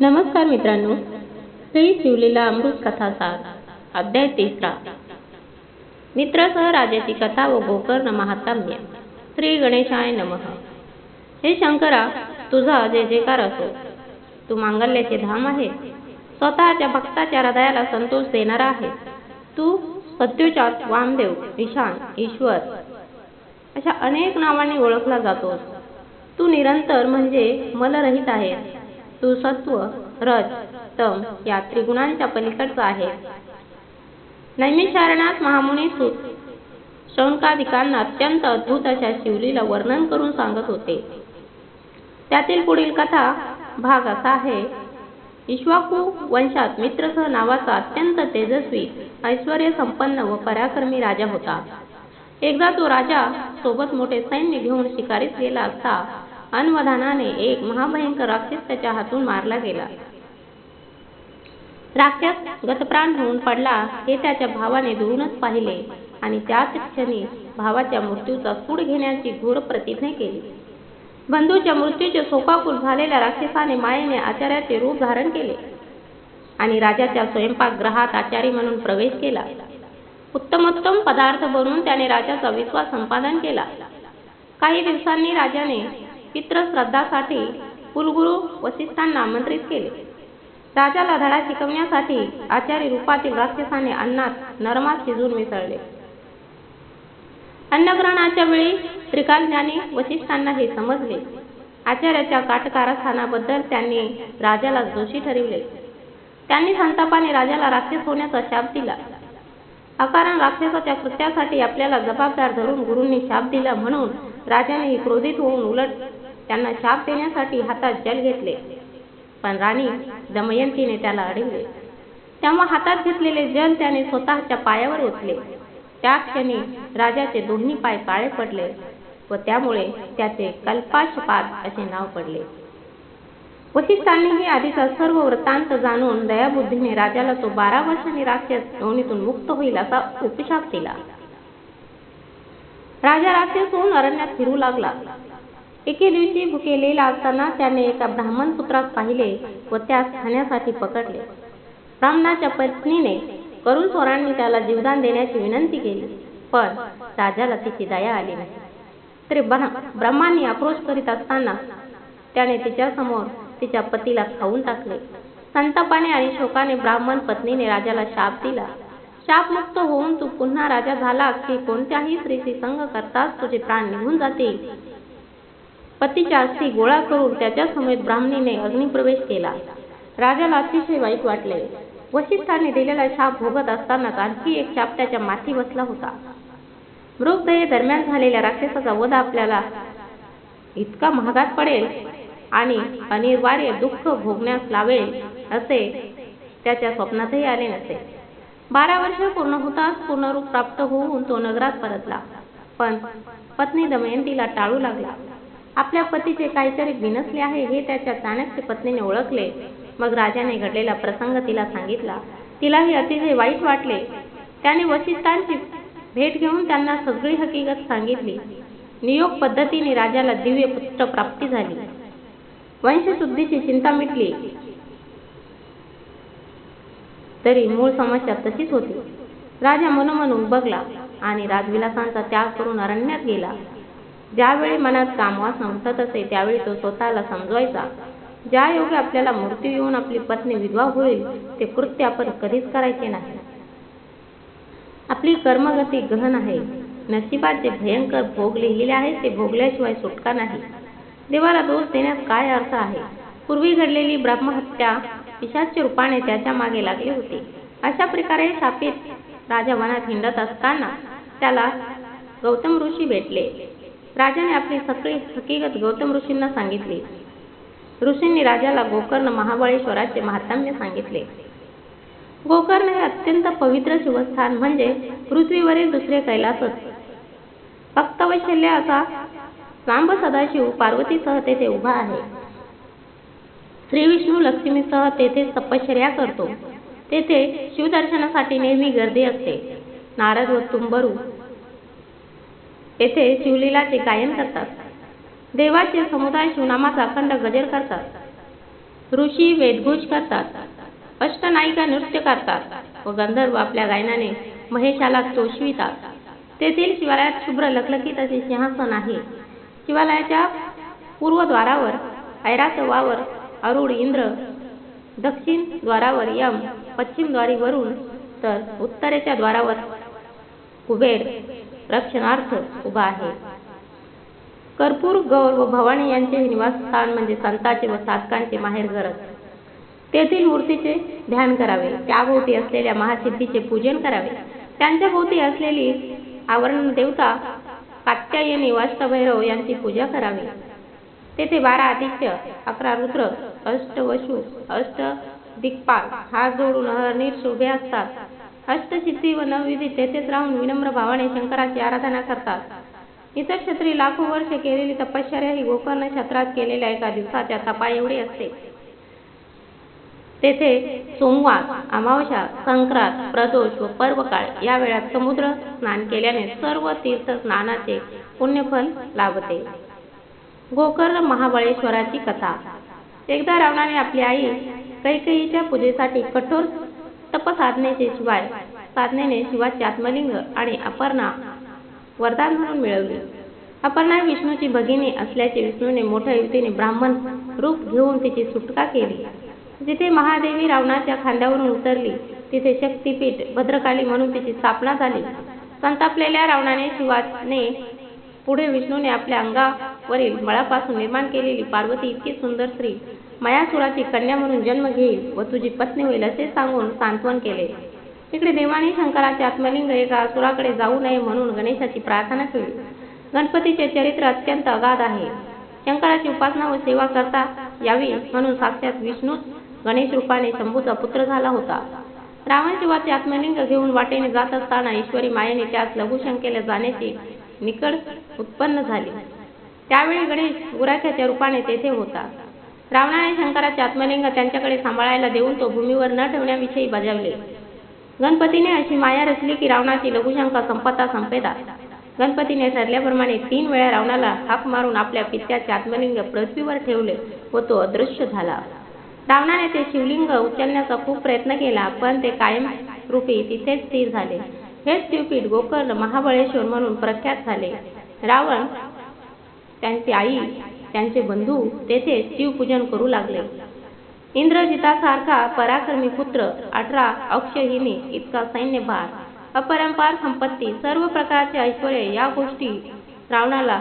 नमस्कार मित्रांनो श्री शिवलीला अमृत कथा सार अध्याय तिसरा. मित्रासह राजाची कथा व गोकर्ण महात्म्य श्री गणेशाय नमः. हे शंकरा तुझा जय जयकार असो. तू मांगल्याचे धाम आहे. स्वतःच्या भक्ताच्या हृदयाला संतोष देणारा आहे. तू सत्युचात वामदेव ईशान ईश्वर अशा अनेक नावांनी ओळखला जातोस. तू निरंतर म्हणजे मलरहित आहेस. तू सत्व रज तम या त्रिगुणांच्या पलीकडचा आहे. नैमिषारणात महामुनी सुत शौनकादिकांना अत्यंत अद्भुत अशा शिवलीला वर्णन करून सांगत होते. त्यातील पुढील कथा भाग असा आहे इश्वाकू वंशात मित्रसह नावाचा अत्यंत तेजस्वी ऐश्वर संपन्न व पराक्रमी राजा होता. एकदा तो राजा सोबत मोठे सैन्य घेऊन शिकारीत गेला असता अन्वधानाने एक महाभयंकर राक्षस त्याच्या हातून मारला गेला. राक्षस गतप्राण होऊन पडला हे त्याच्या भावाने दुरूनच पाहिले आणि त्याच क्षणी भावाच्या मृत्यूचा सूड घेण्याची घोर प्रतिज्ञा केली. बंधूच्या मृत्यूचे शोकाकुल झालेल्या राक्षसाने मायेने आचार्याचे रूप धारण केले आणि राजाच्या स्वयंपाकगृहात आचारी म्हणून प्रवेश केला. उत्तमोत्तम पदार्थ बनवून त्याने राजाचा विश्वास संपादन केला. काही दिवसांनी राजाने पितृश्रद्धासाठी कुलगुरू वसिष्ठांना आमंत्रित केले. राजाला धडा शिकवण्यासाठी आचार्य रूपातील राक्षसाने अन्नात नरमात शिजून मिसळले. अन्नग्रहणाच्या वेळी त्रिकालज्ञानी वसिष्ठांना हे समजले. आचार्याच्या काटकारस्थानाबद्दल त्यांनी राजाला दोषी ठरविले. त्यांनी संतापाने राजाला राक्षस होण्याचा शाप दिला. अकारण राक्षसाच्या कृत्यासाठी आपल्याला जबाबदार धरून गुरूंनी शाप दिला म्हणून राजाने क्रोधित होऊन उलट त्यांना शाप देण्यासाठी हातात जल घेतले. पण राणी दमयंतीने त्याला अडविले. तेव्हा हातात घेतलेले जल त्याने स्वतःच्या पायावर ओतले. त्या क्षणी राजाचे दोन्ही पाय काळे पडले व त्यामुळे त्याचे कल्पाशपात असे नाव पडले. वशिष्ठांनीही आधीचा सर्व वृत्तांत जाणून दयाबुद्धीने राजाला तो बारा वर्षांनी राक्षस योनीतून मुक्त होईल असा उपशाप दिला. राजा राक्षस होऊन अरण्यात फिरू लागला. एके दिवशी भुकेलेला असताना त्याने एका ब्राह्मण पुत्रास पाहिले व त्यास खाण्यासाठी पकडले. ब्राह्मणाच्या पत्नीने करुण स्वरांनी त्याला जीवदान देण्याची विनंती केली पण राजाला तिची दया आली नाही. तरी ब्रह्मांनी आक्रोश करीत असताना त्याने तिच्यासमोर तिच्या पतीला खाऊन टाकले. संतापाने आणि शोकाने ब्राह्मण पत्नीने राजाला शाप दिला. शापमुक्त होऊन तू पुन्हा राजा झाला की कोणत्याही स्त्रीशी संग करताच तुझे प्राण निघून जातील. पतीच्या अस्थी गोळा करून त्याच्या समेत ब्राह्मणीने अग्निप्रवेश केला. राजाला अतिशय वाईट वाटले. वशिष्ठाने दिलेला शाप भोगत असताना आणखी एक शाप त्याच्या माथी बसला होता. मृगदये दरम्यान झालेल्या राक्षसाचा वध आपल्याला इतका महागात पडेल आणि अनिवार्य दुःख भोगण्यास लावेल असे त्याच्या स्वप्नातही आले नसे. बारा वर्ष पूर्ण होताच पूर्णरूप प्राप्त होऊन तो नगरात परतला. पण पत्नी दमयंतीला टाळू लागला. आपल्या पतीचे काहीतरी बिनसले आहे हे त्याच्या चाणक्य पत्नीने ओळखले. मग राजाने घडलेला प्रसंग तिला सांगितला. तिलाही अतिशय वाईट वाटले. त्याने वशिष्ठांची भेट घेऊन त्यांना सगळी हकीकत सांगितली. नियोग पद्धतीने राजाला दिव्य पुत्र प्राप्ती झाली. वंशशुद्धीची चिंता मिटली. तरी मूळ समस्या तशीच होती. राजा मनोमन उभगला आणि राजविलासांचा त्याग करून अरण्यात गेला. ज्यावेळी मनात कामवास नव्हत असे त्यावेळी तो स्वतःला समजवायचा. ज्या योगे आपल्याला मृत्यू येऊन आपली पत्नी विधवा होईल ते कृत्य आपण कधीच करायचे नाही. आपली कर्मगती गहन आहे. नशिबात जे भयंकर भोग लिहिलेले आहे ते भोगल्याशिवाय सुटका नाही. देवाला दोष देण्यास काय अर्थ आहे? पूर्वी घडलेली ब्रह्महत्या पिशाच्या रूपाने त्याच्यामागे लागली होती. अशा प्रकारे शापित राजा वनात हिंडत असताना त्याला गौतम ऋषी भेटले. राजाने आपली सगळी हकीकत गौतम ऋषींना सांगितली. ऋषींनी राजाला गोकर्ण महाबळेश्वराचे महात्म्य सांगितले. गोकर्ण हे अत्यंत पवित्र शिवस्थान म्हणजे पृथ्वीवरील दुसरे कैलासच. फक्त वैशल्य असा सांब सदाशिव पार्वतीसह तेथे उभा आहे. श्री विष्णू लक्ष्मीसह तेथे तपश्चर्या करतो. तेथे शिवदर्शनासाठी नेहमी गर्दी असते. नारद व तुंबरू येथे शिवलीलाचे गायन करतात. देवाचे समुदाय शिवनामाचा अखंड गजर करतात. ऋषी वेदघोष करतात. अष्टनायिका नृत्य करतात व गंधर्व आपल्या गायनाने महेशाला तोषवितात. तेथील शिवालयात शुभ्र लखलखीत असे सिंहासन आहे. शिवालयाच्या पूर्वद्वारावर ऐरात वावर अरुड इंद्र दक्षिण द्वारावर यम पश्चिम द्वारी वरुण तर उत्तरेच्या द्वारावर कुबेर रक्षणार्थ उभा आहे. कर्पूर गौर व भवानी यांचे निवासस्थान म्हणजे संतांचे व साधकांचे माहेरघरच तेथील मूर्तीचे ध्यान करावे. त्याभोवती असलेल्या महासिद्धीचे पूजन करावे. त्यांच्या भोवती असलेली आवरण देवता कात्यायनी वाष्टभैरव यांची पूजा करावी. तेथे बारा आदित्य अकरा रुद्र अष्टवशु अष्ट दिग्पाल हात जोडून अहर्निश उभे असतात. अष्टसिद्धी व नवविधी तेथेच राहून विनम्र भावाने शंकराची आराधना करतात. इतर क्षत्री लाखो वर्षे केलेली तपश्चर्या ही गोकर्ण क्षेत्रात केलेल्या एका दिवसाच्या तपा एवढी असते. तेथे सोमवार अमावस्या संक्रांत प्रदोष व पर्वकाळ या वेळात समुद्र स्नान केल्याने सर्व तीर्थ स्नानाचे पुण्यफल लाभते. गोकर्ण महाबळेश्वराची कथा. एकदा रावणाने आपली आई कैकेयीच्या पूजेसाठी कठोर तपसाधनेचे शिवाय साधनेने शिवाचे आत्मलिंग आणि अपर्णा वरदान म्हणून मिळवली. अपर्णा विष्णूची भगिनी असल्याचे विष्णूने मोठ्या युक्तीने ब्राह्मण रूप घेऊन तिची सुटका केली. जिथे महादेवी रावणाच्या खांद्यावरून उतरली तिथे शक्तीपीठ भद्रकाली म्हणून तिची स्थापना झाली. संतापलेल्या रावणाने शिवाने पुढे विष्णूने आपल्या अंगावरील मळापासून निर्माण केलेली पार्वती इतकी सुंदर स्त्री मयासुराची कन्या म्हणून जन्म घेईल व तुझी पत्नी होईल असे सांगून सांत्वन केले. इकडे देवाने शंकराचे आत्मलिंग एका असुराकडे जाऊ नये म्हणून गणेशाची प्रार्थना केली. गणपतीचे चरित्र अत्यंत अगाध आहे. शंकराची उपासना व सेवा करता यावी म्हणून साक्षात विष्णूच गणेश रूपाने शंभूचा पुत्र झाला होता. रावण शिवाचे आत्मलिंग घेऊन वाटेने जात असताना ईश्वरी मायेने त्यास लघुशंकेला जाण्याची निकड उत्पन्न झाली. त्यावेळी गणेश गुराख्याच्या रूपाने तेथे होता. रावणाने शंकराचे आत्मलिंग त्यांच्याकडे सांभाळायला देऊन तो भूमीवर न ठेवण्याविषयी बजावले. गणपतीने अशी माया रचली की रावणाची लघुशंका संपता संपेदा. गणपतीने ठरल्याप्रमाणे तीन वेळा रावणाला हाक मारून आपल्या पित्याचे आत्मलिंग पृथ्वीवर ठेवले व तो अदृश्य झाला. रावणाने ते शिवलिंग उचलण्याचा खूप प्रयत्न केला पण ते कायम रूपी तिथेच स्थिर झाले. हेच शिवपीठ गोकर्ण महाबळेश्वर म्हणून प्रख्यात झाले. रावण त्यांची आई त्यांचे बंधू तेथे शिवपूजन करू लागले. इंद्रजितासारखा पराक्रमी पुत्र अठरा अक्षहिनी इतका सैन्यभार अपरंपार संपत्ती सर्व प्रकारचे ऐश्वर या गोष्टी रावणाला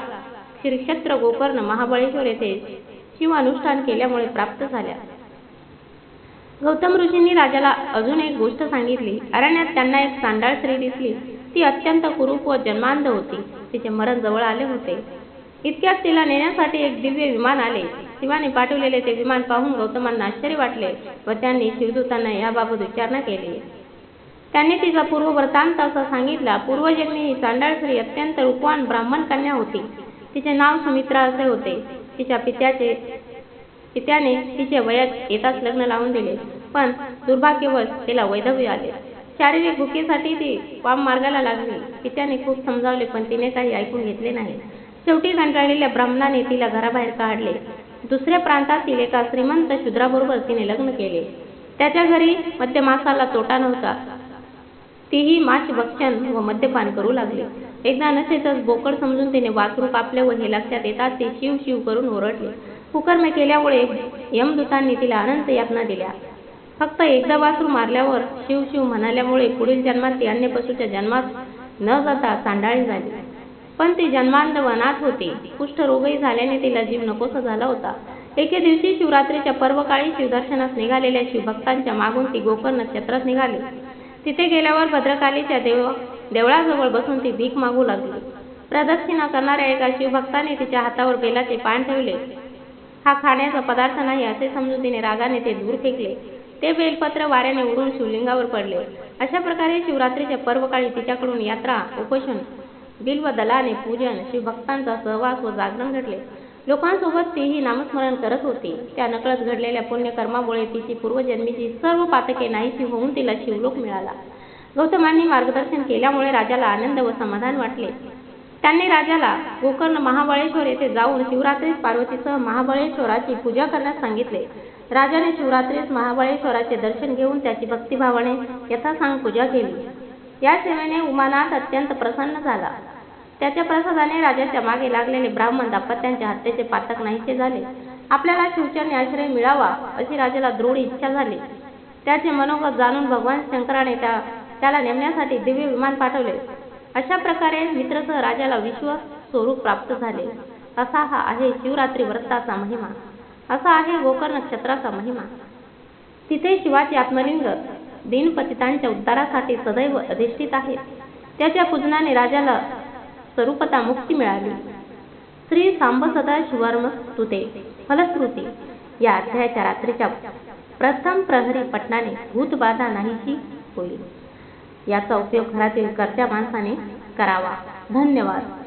श्रीक्षेत्र गोकर्ण महाबळेश्वर येथे शिवानुष्ठान केल्यामुळे प्राप्त झाल्या. गौतम ऋषींनी राजाला अजून एक गोष्ट सांगितली. अरण्यात त्यांना एक सांडाळ स्त्री दिसली. ती अत्यंत कुरूप व जन्मांध होती. तिचे मरण जवळ आले होते. इतक्यात तिला नेण्यासाठी एक दिव्य विमान आले. शिवाने पाठवलेले ते विमान पाहून गौतमांना आश्चर्य वाटले व त्यांनी शिवदूतांना याबाबत विचारणा केली. त्यांनी तिचा पूर्व वृत्तांत असा सांगितला पूर्वजन्मी ही चांडाळ अत्यंत रूपवान ब्राह्मण कन्या होती. तिचे नाव सुमित्रा असे होते. तिच्या पित्याचे पित्याने तिचे वयात येताच लग्न लावून दिले. पण दुर्भाग्यवश तिला वैधव्य आले. शारीरिक भुकेसाठी ती वाम मार्गाला लागली. पित्याने खूप समजावले पण तिने काही ऐकून घेतले नाही. शेवटी कंटाळलेल्या ब्राह्मणाने तिला घराबाहेर काढले. दुसऱ्या प्रांतातील एका श्रीमंत शूद्राबरोबर तिने लग्न केले. त्याच्या घरी मद्यमासाला तोटा नव्हता. तीही माश भक्षण व मद्यपान करू लागली. एकदा नसेतच बोकड समजून तिने वासरू कापले व हे लक्षात येतात ते शिव शिव करून ओरडले. कुकर्मे केल्यामुळे यमदूतांनी तिला अनंत यातना दिल्या. फक्त एकदा वासरू मारल्यावर शिव शिव म्हणाल्यामुळे पुढील जन्मात ती अन्य पशूच्या जन्मात न जाता सांडाळी झाली. पण ते जन्मांध वनात होती. कुष्ठरोगही झाल्याने तिला जीव नकोसा झाला होता. एके दिवशी शिवरात्रीच्या पर्वकाळी शिवदर्शनास निघालेल्या शिवभक्तांच्या मागून ती गोकर्ण क्षेत्रात निघाली. तिथे गेल्यावर भद्रकालीच्या देव देवळाजवळ बसून ती भीक मागू लागली. प्रदक्षिणा करणाऱ्या एका शिवभक्ताने तिच्या हातावर बेलाचे पान ठेवले. हा खाण्याचा पदार्थ नाही असे समजून तिने रागाने ते दूर फेकले. ते बेलपत्र वाऱ्याने उडून शिवलिंगावर पडले. अशा प्रकारे शिवरात्रीच्या पर्वकाळी तिच्याकडून यात्रा उपोषण बिल्व दलाने पूजन शिवभक्तांचा सहवास व जागरण घडले. लोकांसोबत तीही नामस्मरण करत होती. त्या नकळत घडलेल्या पुण्यकर्मामुळे तिची पूर्वजन्मीची सर्व पातके नाहीशी होऊन तिला शिवलोक मिळाला. गौतमांनी मार्गदर्शन केल्यामुळे राजाला आनंद व समाधान वाटले. त्यांनी राजाला गोकर्ण महाबळेश्वर येथे जाऊन शिवरात्रीस पार्वतीसह महाबळेश्वराची पूजा करण्यास सांगितले. राजाने शिवरात्रीस महाबळेश्वराचे दर्शन घेऊन त्याची भक्तिभावाने यथासांग पूजा केली. या सेवेने उमानाथ अत्यंत प्रसन्न झाला. त्याच्या प्रसादाने राजाच्या मागे लागलेले ब्राह्मण दाम्पत्यांच्या हत्येचे पातक नाहीसे झाले. आपल्याला शिवचरणी आश्रय मिळावा अशी राजाला दृढ इच्छा झाली. त्याचे मनोगत जाणून भगवान शंकराने त्या त्याला नेमण्यासाठी दिव्य विमान पाठवले. अशा प्रकारे मित्रसह राजाला विश्व स्वरूप प्राप्त झाले. असा हा आहे शिवरात्री व्रताचा महिमा. असा आहे गोकर्ण नक्षत्राचा महिमा. तिथे शिवाचे आत्मलिंग दिनपतितांच्या उद्धारासाठी सदैव अधिष्ठित आहे. त्याच्या पूजनाने राजाला स्वरूपता मुक्ती मिळाली. श्री सांब सदा शिवर्म स्तुते फलश्रुती या अध्यायाच्या रात्रीच्या प्रथम प्रहरी पटनाने भूतबाधा नाहीशी होईल. याचा उपयोग घरातील कर्त्या माणसाने करावा. धन्यवाद.